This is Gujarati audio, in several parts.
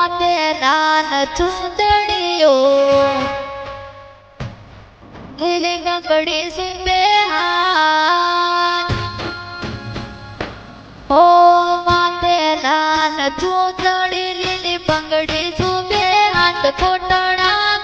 ઓ માતે લાલ ચૂંદડીઓ લીલી ગંગડી સિંબે હાથ ઓ માતે લાલ ચૂંદડી લીલી બંગડી સુબે હાથ કોટણા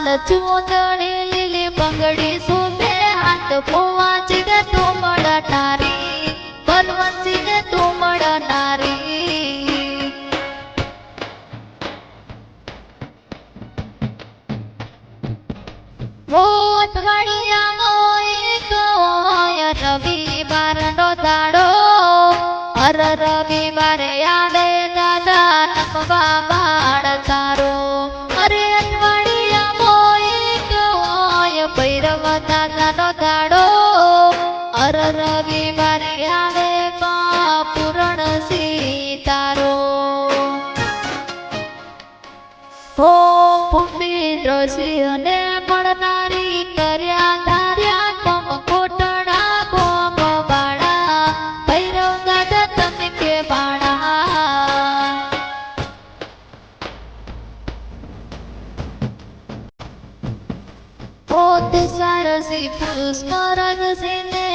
લાલ ચૂંદડી લીલી બંગડી સુબે હાથ પોવા ને તું મળનારી બલવંતી ને તું મળનારી મોત વાળિયામાં હો ભૂમિદ્ર સિંહને મળનારી કર્યા ધાર્યા તમ કોટડા ગોમ વાળા ભૈરવ દાદા તમે કે બાળા પોતે સારસી પુષ્કરગ સિંહને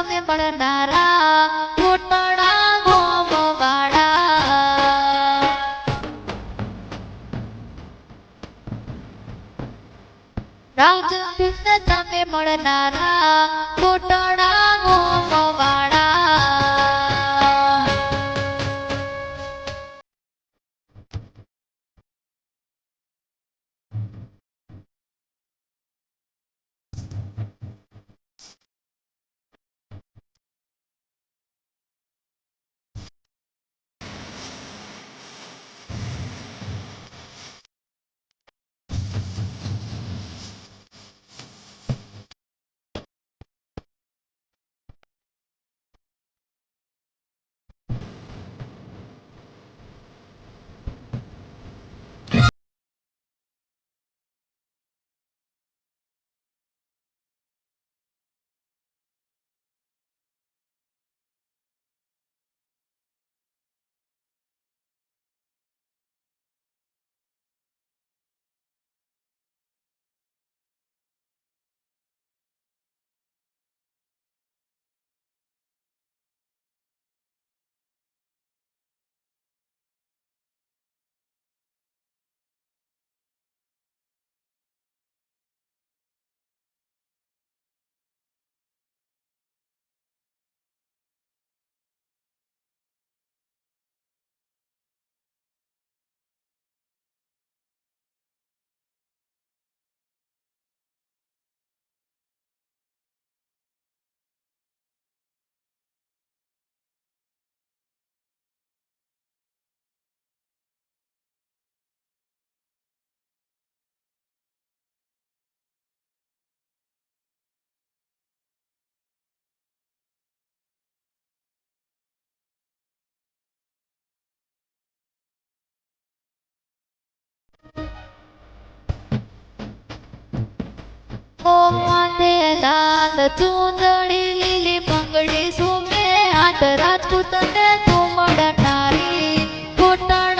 તમે મળનારા ફૂટણા ગોમ વાળા રાજપૂતને તમે મળનારા કોટડા ઓ માતે લાલ ચૂંદડી લીલી સુમે હાથ રાજપૂતને તું મળનારી કોટડા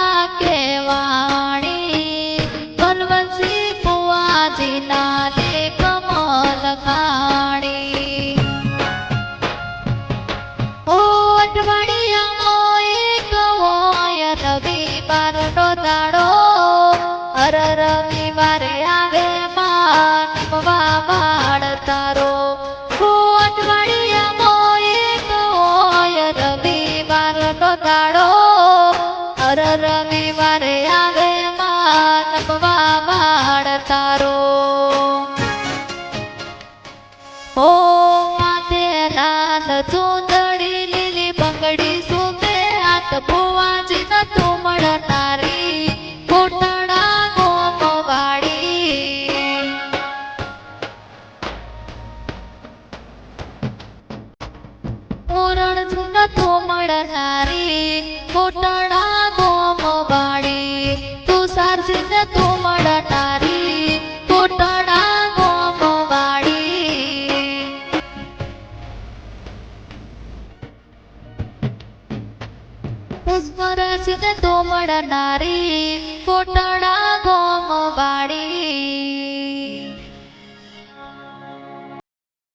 દાડો, અર રવિવારે આવે માનવા વાળ તારો. ઓ માથે લાલ ચૂંદડી લીલી બંગડી સુતે હાથ ભુવાજી પૂરણ ન તું મળનારી ઘૂંટણા ગોમ વાળી તું સારસી ન તું મળનારી ઘૂંટણા ગોમ વાળી પુષ્પરસિને તો મળનારી કોટડા